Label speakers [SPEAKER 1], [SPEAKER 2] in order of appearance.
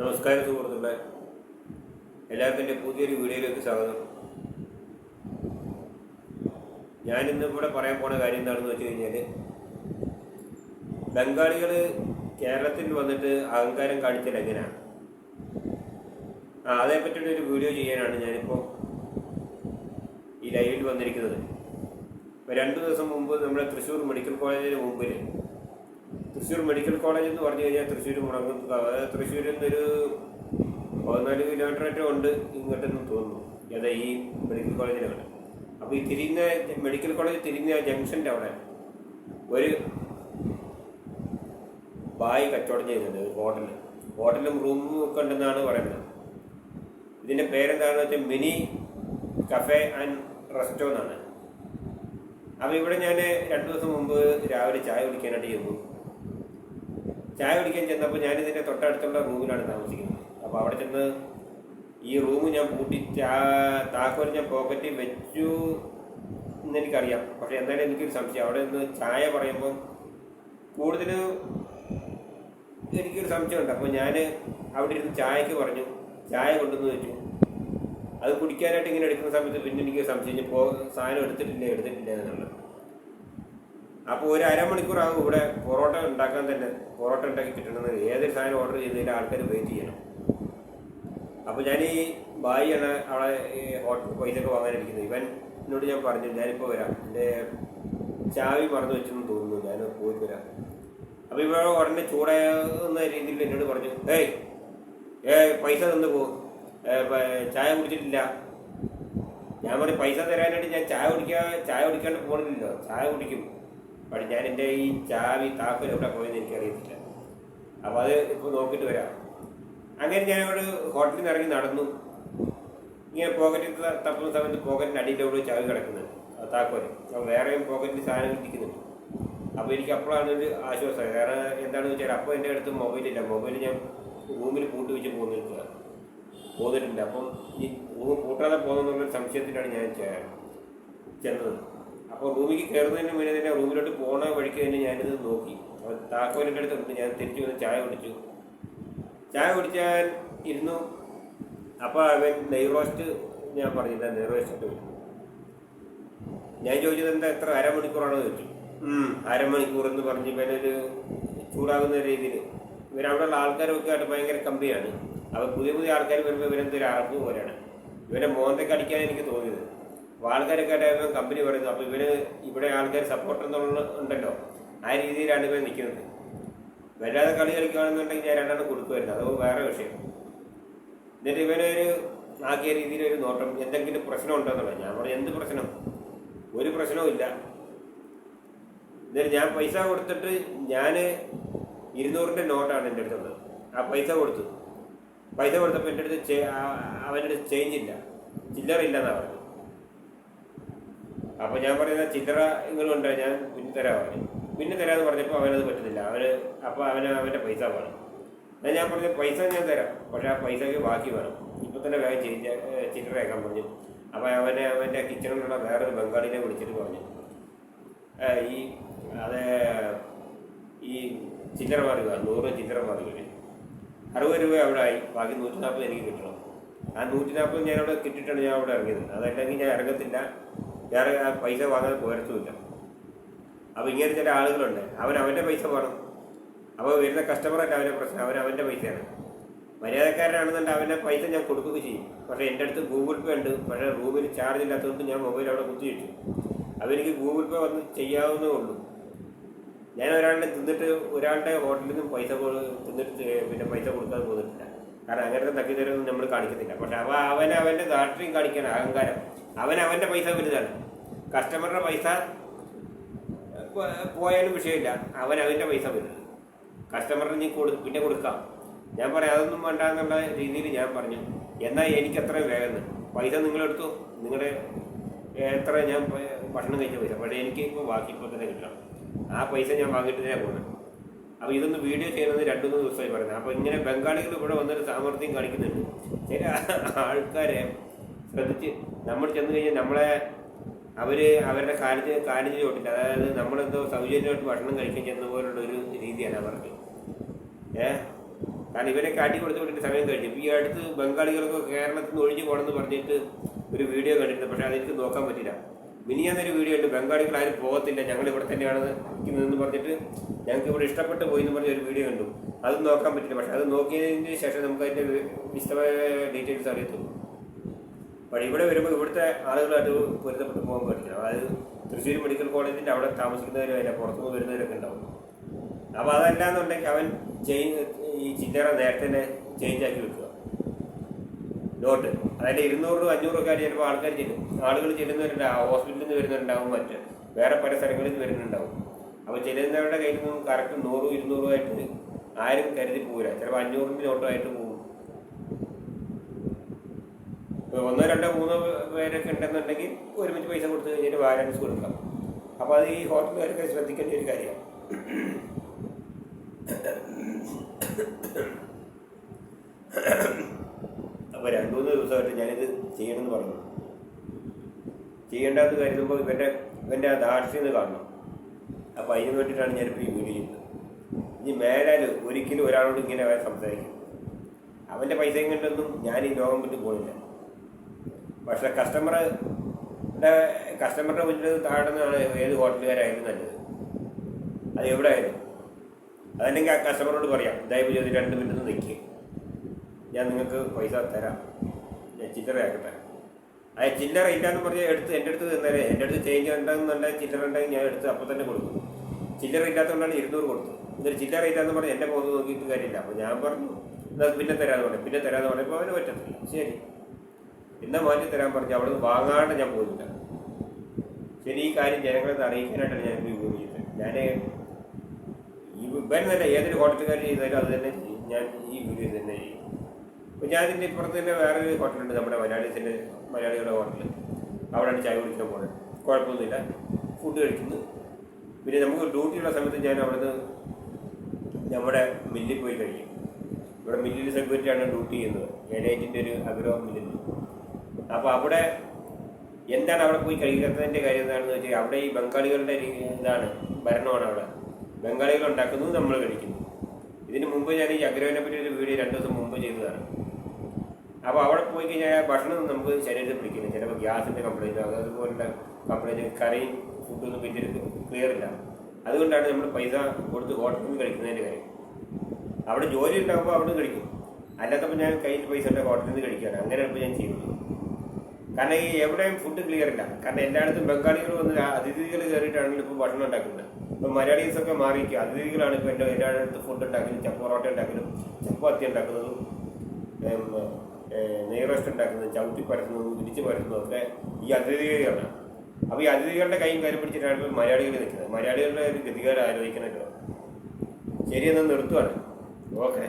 [SPEAKER 1] നമസ്കാരം സുഹൃത്തുക്കളെ. എല്ലാവർക്കും എന്റെ പുതിയൊരു വീഡിയോയിലേക്ക് സ്വാഗതം. ഞാനിന്ന് ഇവിടെ പറയാൻ പോണ കാര്യം എന്താണെന്ന് വെച്ച് കഴിഞ്ഞാൽ ബംഗാളികൾ കേരളത്തിൽ വന്നിട്ട് അഹങ്കാരം കാണിച്ചാൽ എങ്ങനെയാണ്? ആ അതേപ്പറ്റിയുള്ള ഒരു വീഡിയോ ചെയ്യാനാണ് ഞാനിപ്പോൾ ഈ ലൈവിൽ വന്നിരിക്കുന്നത്. ഇപ്പോൾ രണ്ട് ദിവസം മുമ്പ് നമ്മുടെ തൃശ്ശൂർ മെഡിക്കൽ കോളേജിന് മുമ്പിൽ തൃശ്ശൂർ മെഡിക്കൽ കോളേജ് എന്ന് പറഞ്ഞു കഴിഞ്ഞാൽ തൃശ്ശൂർ മുടങ്ങുന്നത് അതായത് തൃശ്ശൂരിൽ നിന്നൊരു പതിനാല് കിലോമീറ്റർ മറ്റോ ഉണ്ട് ഇങ്ങോട്ടെന്ന് തോന്നുന്നു. അതെ ഈ മെഡിക്കൽ കോളേജിലാണ് അപ്പോൾ ഈ തിരിഞ്ഞ മെഡിക്കൽ കോളേജ് തിരിഞ്ഞ ജംഗ്ഷന്റെ അവിടെ ഒരു ബായ് കച്ചവടം ചെയ്യുന്നുണ്ട് ഒരു ഹോട്ടലും. റൂമും ഒക്കെ ഉണ്ടെന്നാണ് പറയുന്നത്. ഇതിന്റെ പേരെന്താണെന്ന് വെച്ചാൽ മിനി കഫേ ആൻഡ് റെസ്റ്റോ എന്നാണ് അപ്പോൾ ഇവിടെ ഞാൻ രണ്ട് ദിവസം മുമ്പ് രാവിലെ ചായ കുടിക്കാനായിട്ട് ചെന്നു. ചായ കുടിക്കാൻ ചെന്നപ്പോൾ ഞാനിതിന്റെ തൊട്ടടുത്തുള്ള റൂമിലാണ് താമസിക്കുന്നത്. അപ്പോൾ അവിടെ ചെന്ന് ഈ റൂം ഞാൻ പൂട്ടി ചാ- താക്കോൽ ഞാൻ പോക്കറ്റിൽ വെച്ചു എന്നെനിക്കറിയാം. പക്ഷേ എന്തായാലും എനിക്കൊരു സംശയം. അവിടെ നിന്ന് ചായ പറയുമ്പം കൂടുതൽ എനിക്കൊരു സംശയമുണ്ട്. അപ്പോൾ ഞാൻ അവിടെ ഇരുന്ന് ചായക്ക് പറഞ്ഞു. ചായ കൊണ്ടുവന്ന് വെച്ചു. അത് കുടിക്കാനായിട്ട് ഇങ്ങനെ എടുക്കുന്ന സമയത്ത് പിന്നെ എനിക്ക് സംശയം. പോ സാധനം എടുത്തിട്ടില്ല? എടുത്തിട്ടില്ല എന്നുള്ളത്. അപ്പോൾ ഒരു അരമണിക്കൂറാകും ഇവിടെ പൊറോട്ട ഉണ്ടാക്കാൻ തന്നെ പൊറോട്ട ഉണ്ടാക്കി കിട്ടണമെന്ന്. ഏതൊരു സാധനം ഓർഡർ ചെയ്തതിൽ ആൾക്കാർ വെയിറ്റ് ചെയ്യണം. അപ്പോൾ ഞാൻ ഈ ബായിയാണ് അവളെ പൈസയൊക്കെ വാങ്ങാനിരിക്കുന്നത് ഇവൻ എന്നോട് ഞാൻ പറഞ്ഞു ഞാനിപ്പോൾ വരാം. എന്റെ ചാവി മറന്നു വെച്ചെന്ന് തോന്നുന്നു. ഞാൻ പോയി വരാം. അപ്പോൾ ഇവിടെ ഉടനെ ചൂടാകുന്ന രീതിയിൽ എന്നോട് പറഞ്ഞു ഏയ് ഏ പൈസ തന്നു പോ. ചായ കുടിച്ചിട്ടില്ല. ഞാൻ പറഞ്ഞു പൈസ തരാനായിട്ട് ഞാൻ ചായ കുടിക്കാൻ ചായ കുടിക്കാണ്ട് പോകണില്ലല്ലോ ചായ കുടിക്കും. എന്റെ ഈ ചാവി താക്കോൽ എവിടെ പോയെന്ന് എനിക്കറിയത്തില്ല. അപ്പോൾ അത് ഇപ്പോൾ നോക്കിയിട്ട് വരാം. അങ്ങനെ ഞാൻ അവിടെ ഹോട്ടലിൽ നിന്ന് ഇറങ്ങി നടന്നു. ഇങ്ങനെ പോക്കറ്റിൽ തപ്പുന്ന സമയത്ത് പോക്കറ്റിന്റെ അടിയിലൂടെ ചാവി കിടക്കുന്നത് ആ താക്കോൽ അപ്പോൾ വേറെയും പോക്കറ്റിൽ സാധനങ്ങൾ ഇരിക്കുന്നുണ്ട്. അപ്പോൾ എനിക്ക് അപ്പോഴാണ് ഒരു ആശ്വാസം കാരണം എന്താണെന്ന് വെച്ചാൽ അപ്പോൾ എന്റെ അടുത്ത് മൊബൈലില്ല മൊബൈൽ ഞാൻ റൂമിൽ പൂട്ടി വെച്ച് പോകുന്നില്ല പോന്നിട്ടുണ്ട്. അപ്പം ഈ റൂം പൂട്ടാതെ പോകുന്നുള്ളൊരു സംശയത്തിലാണ് ഞാൻ ചെന്നത്. അപ്പോൾ റൂമിലേക്ക് കയറുന്നതിന് മുന്നേ തന്നെ റൂമിലോട്ട് പോണ വഴിക്ക് തന്നെ ഞാനിത് നോക്കി. താക്കോലിന്റെ അടുത്തുണ്ട് ഞാൻ തിരിച്ചു വന്ന് ചായ കുടിച്ചു. ചായ കുടിച്ചാൽ ഇരുന്നു. അപ്പോൾ അവൻ നെയ്റോസ്റ്റ് ഞാൻ പറഞ്ഞില്ല നെയ് റോസ്റ്റ് ഇട്ട് വരും ഞാൻ ചോദിച്ചത് എന്താ എത്ര അരമണിക്കൂറാണെന്ന് ചോദിച്ചു. അരമണിക്കൂർ എന്ന് പറഞ്ഞ് ഇവനൊരു ചൂടാകുന്ന രീതിയിൽ. ഇവരവിടെയുള്ള ആൾക്കാരൊക്കെ ആയിട്ട് ഭയങ്കര കമ്പിയാണ്. അപ്പോൾ പുതിയ പുതിയ ആൾക്കാർ വരുമ്പോൾ ഇവരെന്തൊരു അറപ്പ് പോലെയാണ്. ഇവരെ മോന്തക്കടിക്കാൻ എനിക്ക് തോന്നിയത്. അപ്പോൾ ആൾക്കാരൊക്കെ ആയിട്ട് കമ്പനി പറയുന്നത് അപ്പോൾ ഇവർ ഇവിടെ ആൾക്കാർ സപ്പോർട്ട് എന്നുള്ള ഉണ്ടല്ലോ. ആ രീതിയിലാണ് ഇവർ നിൽക്കുന്നത് വല്ലാതെ കളി കളിക്കുകയാണെന്നുണ്ടെങ്കിൽ ഞാൻ രണ്ടെണ്ണം കൊടുക്കുമായിരുന്നു. അത് വേറെ വിഷയം. എന്നിട്ട് ഇവനൊരു ആക്കിയ രീതിയിൽ ഒരു നോട്ടം എന്തെങ്കിലും പ്രശ്നം ഉണ്ടെന്നുള്ളത് ഞാൻ പറഞ്ഞു എന്ത് പ്രശ്നം? ഒരു പ്രശ്നവും ഇല്ല. എന്നിട്ട് ഞാൻ പൈസ കൊടുത്തിട്ട് ഞാൻ ഇരുന്നൂറിന്റെ നോട്ടാണ് എന്റെ അടുത്തുള്ളത് ആ പൈസ കൊടുത്തു. പൈസ കൊടുത്തപ്പോൾ എന്റെ അടുത്ത് അവന്റെ അടുത്ത് ചേഞ്ച് ഇല്ല. ചില്ലറ ഇല്ലെന്നാണ് പറഞ്ഞു അപ്പോൾ ഞാൻ പറയുന്ന ചില്ലറ ഉണ്ടോ ഞാൻ പിന്നെ തരാം പറഞ്ഞു. പിന്നെ തരാമെന്ന് പറഞ്ഞപ്പോൾ അവനത് പറ്റുന്നില്ല അവന് അപ്പോൾ അവന് അവന്റെ പൈസ വേണം. എന്നാൽ ഞാൻ പറഞ്ഞു പൈസ ഞാൻ തരാം. പക്ഷേ ആ പൈസയ്ക്ക് ബാക്കി വേണം. ഇപ്പം തന്നെ വേഗം ചേഞ്ച് ചില്ലറയാക്കാൻ പറഞ്ഞു. അപ്പോൾ അവനെ അവന്റെ കിച്ചണിലുള്ള വേറൊരു ബംഗാളിനെ വിളിച്ചിട്ട് പറഞ്ഞു. ഈ അത് ഈ ചില്ലറ മാറുക നൂറ് ചില്ലറ മാറുക അറുപത് രൂപ അവിടെ ആയി. ബാക്കി നൂറ്റി നാൽപ്പത് എനിക്ക് കിട്ടണം. ആ നൂറ്റി നാൽപ്പത് ഞാൻ അവിടെ കിട്ടിയിട്ടാണ് ഞാൻ അവിടെ ഇറങ്ങിയത്. അതല്ലെങ്കിൽ ഞാൻ ഇറങ്ങത്തില്ല. ഞാൻ ആ പൈസ വാങ്ങാൻ പോരത്തുമില്ല അപ്പോൾ ഇങ്ങനെ ചില ആളുകളുണ്ട്. അവൻ അവന്റെ പൈസ വേണം. അപ്പോൾ വരുന്ന കസ്റ്റമറല്ല അവന്റെ പ്രശ്നം. അവൻ അവന്റെ പൈസയാണ്. മര്യാദക്കാരനാണെന്നുണ്ട് അവന്റെ പൈസ ഞാൻ കൊടുക്കുകയും ചെയ്യും. പക്ഷേ എന്റെ അടുത്ത് ഗൂഗിൾ പേ ഉണ്ട്. പക്ഷേ റൂമിൽ ചാർജ് ഇല്ലാത്തതുകൊണ്ട് ഞാൻ മൊബൈൽ അവിടെ കുത്തി അവനിക്ക് ഗൂഗിൾ പേ വന്ന് ചെയ്യാവുന്നേ ഉള്ളൂ. ഞാൻ ഒരാളുടെ തിന്നിട്ട് ഒരാളുടെ ഹോട്ടലിൽ നിന്നും പൈസ തിന്നിട്ട് പിന്നെ പൈസ കൊടുക്കാൻ പോന്നിട്ടില്ല. കാരണം അങ്ങനത്തെ തക്കിത്തരൊന്നും നമ്മൾ കാണിക്കത്തില്ല. പക്ഷെ അവ അവൻ അവന്റെ ദാർഢ്യം കാണിക്കാൻ അഹങ്കാരം. അവൻ അവന്റെ പൈസ വലുതാണ്. കസ്റ്റമറുടെ പൈസ പോയാലും വിഷയമില്ല. അവൻ അവന്റെ പൈസ വലുത് കസ്റ്റമറിന് നീ കൊടു പിന്നെ കൊടുക്കാം. ഞാൻ പറയാം അതൊന്നും വേണ്ട എന്നുള്ള രീതിയിൽ ഞാൻ പറഞ്ഞു. എന്നാൽ എനിക്ക് അത്രയും വേഗം പൈസ നിങ്ങളെടുത്തു. നിങ്ങളുടെ എത്ര ഞാൻ ഭക്ഷണം കഴിച്ച പൈസ. പക്ഷേ എനിക്ക് ഇപ്പോൾ ബാക്കി ഇപ്പോൾ തന്നെ കിട്ടണം. ആ പൈസ ഞാൻ വാങ്ങിയിട്ട് തന്നെ പോകണം അപ്പോൾ ഇതൊന്ന് വീഡിയോ ചെയ്യുന്നത് രണ്ടു മൂന്ന് ദിവസമായി പറയുന്നത്. അപ്പോൾ ഇങ്ങനെ ബംഗാളികൾ ഇവിടെ വന്നൊരു സാമർഥ്യം കാണിക്കുന്നുണ്ട്. ചില ആൾക്കാരെ ശ്രദ്ധിച്ച് നമ്മൾ ചെന്ന് കഴിഞ്ഞാൽ നമ്മളെ അവർ അവരുടെ കാര്യത്തിൽ കാലിന് ചോട്ടില്ല. അതായത് നമ്മളെന്തോ സൗജന്യമായിട്ട് ഭക്ഷണം കഴിക്കാൻ ചെന്ന പോലുള്ള ഒരു രീതിയാണ് അവർക്ക്. ഏ? കാരണം ഇവരെ കാട്ടി കൊടുത്തു വിട്ടിട്ട് സമയം കഴിഞ്ഞു. ഈ അടുത്ത് ബംഗാളികൾക്ക് കേരളത്തിൽ നിന്ന് ഒഴിഞ്ഞു പോകണമെന്ന് പറഞ്ഞിട്ട് ഒരു വീഡിയോ കണ്ടിട്ടുണ്ട്. പക്ഷേ അതെനിക്ക് നോക്കാൻ പറ്റില്ല. മിനിയാന്നൊരു വീഡിയോ ഉണ്ട്. ബംഗാളികൾ ആരും പോകത്തില്ല. ഞങ്ങൾ ഇവിടെ തന്നെയാണ് നിൽക്കുന്നതെന്ന് പറഞ്ഞിട്ട് ഞങ്ങൾക്ക് ഇവിടെ ഇഷ്ടപ്പെട്ട് പോയി എന്ന് പറഞ്ഞ ഒരു വീഡിയോ കണ്ടു. അത് നോക്കാൻ പറ്റില്ല. പക്ഷേ അത് നോക്കിയതിന് ശേഷം നമുക്ക് അതിന്റെ വിശദമായ ഡീറ്റെയിൽസ് അറിയത്തുള്ളൂ. അപ്പോൾ ഇവിടെ വരുമ്പോൾ ഇവിടുത്തെ ആളുകളായിട്ട് പൊരുത്തപ്പെട്ട് പോകാൻ പഠിക്കണം അതായത് തൃശ്ശൂർ മെഡിക്കൽ കോളേജിന്റെ അവിടെ താമസിക്കുന്നവരും അതിന്റെ പുറത്തുനിന്ന് വരുന്നവരൊക്കെ ഉണ്ടാവും. അപ്പോൾ അതല്ലാന്നുണ്ടെങ്കിൽ അവൻ ചെയ് ഈ ചില്ലറ നേരത്തെ തന്നെ ചേഞ്ച് ആക്കി വെക്കുക. നോട്ട് അതായത് ഇരുന്നൂറ് രൂപ അഞ്ഞൂറ് രൂപ ചിലപ്പോൾ ആൾക്കാർ ചെല്ലും. ആളുകൾ ചെല്ലുന്നവരുണ്ടാവും ഹോസ്പിറ്റലിൽ നിന്ന് വരുന്നവരുണ്ടാവും മറ്റ്. വേറെ പല സ്ഥലങ്ങളിൽ നിന്ന് വരുന്നുണ്ടാവും അപ്പോൾ ചെല്ലുന്നവരുടെ കയ്യിൽ നിന്നും കറക്റ്റ് നൂറും ഇരുന്നൂറും ആയിട്ട് ആരും കരുതി പോകില്ല ചിലപ്പോൾ അഞ്ഞൂറിന്റെ നോട്ടുമായിട്ട് പോകും ഇപ്പോൾ ഒന്നോ രണ്ടോ മൂന്നോ പേരൊക്കെ ഉണ്ടെന്നുണ്ടെങ്കിൽ ഒരുമിച്ച് പൈസ കൊടുത്ത് കഴിഞ്ഞിട്ട് ബാലൻസ് കൊടുക്കാം അപ്പോൾ അത് ഈ ഹോട്ടലുകാരൊക്കെ ശ്രദ്ധിക്കേണ്ട ഒരു കാര്യമാണ്. അപ്പോൾ രണ്ടു മൂന്ന് ദിവസമായിട്ട് ഞാനിത് ചെയ്യണമെന്ന് പറഞ്ഞു. ചെയ്യേണ്ടതെന്ന് കരുതുമ്പോൾ ഇവന്റെ ഇവന്റെ ആ ദാർഷ്ട്യം കാണണം. അപ്പോൾ അതിന് വേണ്ടിയിട്ടാണ് ഞാനിപ്പോൾ ഈ വീഡിയോ ചെയ്യുന്നത്. ഇനി മേലാൽ ഒരിക്കലും ഒരാളോട് ഇങ്ങനെ സംസാരിക്കും അവന്റെ പൈസയും കൊണ്ടൊന്നും ഞാൻ ഈ ലോകം വിട്ട് പോകുന്നില്ല പക്ഷേ കസ്റ്റമറുടെ കസ്റ്റമറുടെ മുന്നിൽ താഴ്ന്നതാണ് ഏത് ഹോട്ടലുകാരായാലും നല്ലത്. അത് എവിടെ ആയാലും. അതല്ലെങ്കിൽ ആ കസ്റ്റമറോട് പറയാം ദയവ് ചെയ്ത് രണ്ട് മിനിറ്റ് നിൽക്കുക ഞാൻ നിങ്ങൾക്ക് പൈസ തരാം. ഞാൻ ചില്ലറ ആക്കട്ടെ ആ ചില്ലറ ഇല്ലാന്ന് പറഞ്ഞാൽ എടുത്ത് എന്റെ അടുത്ത് തന്നേരെ എന്റെ അടുത്ത് ചേഞ്ച് ഉണ്ടെന്നുണ്ടെങ്കിൽ ചില്ലറ ഉണ്ടെങ്കിൽ ഞാൻ എടുത്ത് അപ്പോൾ തന്നെ കൊടുക്കും. ചില്ലറ ഇല്ലാത്തതുകൊണ്ടാണ് ഇരുന്നൂറ് കൊടുത്തു എന്നിട്ട് ചില്ലറ ഇല്ലാന്ന് പറഞ്ഞാൽ എന്റെ മുഖത്ത് നോക്കിയിട്ട് കാര്യമില്ല. അപ്പോൾ ഞാൻ പറഞ്ഞു പിന്നെ തരാമെന്ന് പറഞ്ഞു പിന്നെ തരാമെന്ന് പറഞ്ഞപ്പോൾ അവന് പറ്റത്തില്ല. ശരി. എന്നാ മാറ്റി തരാൻ പറഞ്ഞു അവിടെ നിന്ന് വാങ്ങാണ്ട് ഞാൻ പോയില്ല. ശരി ഈ കാര്യം ജനങ്ങളെ അറിയിക്കാനായിട്ടാണ് ഞാൻ ഇത് ഉപയോഗിച്ചത് ഞാൻ ഈ തന്നെ ഏതൊരു ഹോട്ടലുകാർ ചെയ്താലും അത് തന്നെ ഞാൻ ഈ വീഡിയോ തന്നെ ചെയ്യും. അപ്പോൾ ഞാൻ ഇതിന്റെ ഇപ്പുറത്ത് തന്നെ വേറൊരു ഹോട്ടലുണ്ട് നമ്മുടെ മലയാളീസിന്റെ മലയാളികളുടെ ഹോട്ടൽ അവിടെയാണ് ചായ കുടിക്കാൻ പോകുന്നത് കുഴപ്പമൊന്നുമില്ല. ഫുഡ് കഴിക്കുന്നു. പിന്നെ നമുക്ക് ഡ്യൂട്ടിയുള്ള സമയത്ത് ഞാൻ അവിടുന്ന് നമ്മുടെ മില്ലിൽ പോയി കഴിക്കും ഇവിടെ മില്ലിൽ സെക്യൂരിറ്റിയാണ് ഡ്യൂട്ടി ചെയ്യുന്നത്. ഏഴേറ്റിന്റെ ഒരു അഗ്രോ മില്ലിൽ അപ്പോൾ അവിടെ എന്താണ് അവിടെ പോയി കഴിക്കാത്തതിന്റെ കാര്യം എന്താണെന്ന് വെച്ചാൽ അവിടെ ഈ ബംഗാളികളുടെ ഇതാണ് ഭരണമാണ് അവിടെ. ബംഗാളികൾ ഉണ്ടാക്കുന്നത് നമ്മൾ കഴിക്കുന്നു. ഇതിന് മുമ്പ് ഞാൻ ഈ അഗ്രഹനെ പറ്റി ഒരു വീഡിയോ രണ്ട് ദിവസം മുമ്പ് ചെയ്തതാണ്. അപ്പോൾ അവിടെ പോയി കഴിഞ്ഞാൽ ഭക്ഷണം നമുക്ക് ശരീരത്തിൽ പിടിക്കില്ല. ചിലപ്പോൾ ഗ്യാസിന്റെ കംപ്ലൈന്റ് അതുപോലുള്ള കംപ്ലൈന്റ് കറിയും ഫുഡൊന്നും വലിയ ക്ലിയർ ഇല്ല. അതുകൊണ്ടാണ് നമ്മൾ പൈസ കൊടുത്ത് ഹോട്ടലിൽ നിന്ന് കഴിക്കുന്നതിന്റെ കാര്യം. അവിടെ ജോലി ഉണ്ടാകുമ്പോൾ അവിടെ കഴിക്കും. അല്ലാത്തപ്പോൾ ഞാൻ കയ്യിൽ പൈസ ഉണ്ട് ഹോട്ടലിൽ നിന്ന് കഴിക്കുകയാണ്. അങ്ങനെയാണ് ഞാൻ ചെയ്യുന്നത്. കാരണം ഈ എവിടെയും ഫുഡ് ക്ലിയർ ഇല്ല. കാരണം എല്ലായിടത്തും ബംഗാളികൾ വന്ന് അതിഥികൾ കയറിയിട്ടാണല്ലോ ഇപ്പോൾ ഭക്ഷണം ഉണ്ടാക്കുന്നത്. ഇപ്പോൾ മലയാളീസ് ഒക്കെ മാറിയിരിക്കുക. അതിഥികളാണ് ഇപ്പോൾ എന്റെ എല്ലായിടത്തും ഫുഡ് ഉണ്ടാക്കലും ചപ്പൊറോട്ട ഉണ്ടാക്കുന്നു ചപ്പാത്തി ഉണ്ടാക്കുന്നതും നെയ് റോസ്റ്റ് ഉണ്ടാക്കുന്നതും ചവിട്ടി പരത്തുന്നതും തിരിച്ച് പരത്തുന്നതും ഒക്കെ ഈ അതിഥികളാണ് അപ്പോൾ ഈ അതിഥികളുടെ കൈയും കാര്യം പിടിച്ചിട്ടാണ് ഇപ്പോൾ മലയാളികൾ നിൽക്കുന്നത്. മലയാളികളുടെ ഒരു ഗതികാരം ആലോചിക്കണമല്ലോ ശരി എന്നാൽ നിർത്തുവാണ്. ഓക്കെ.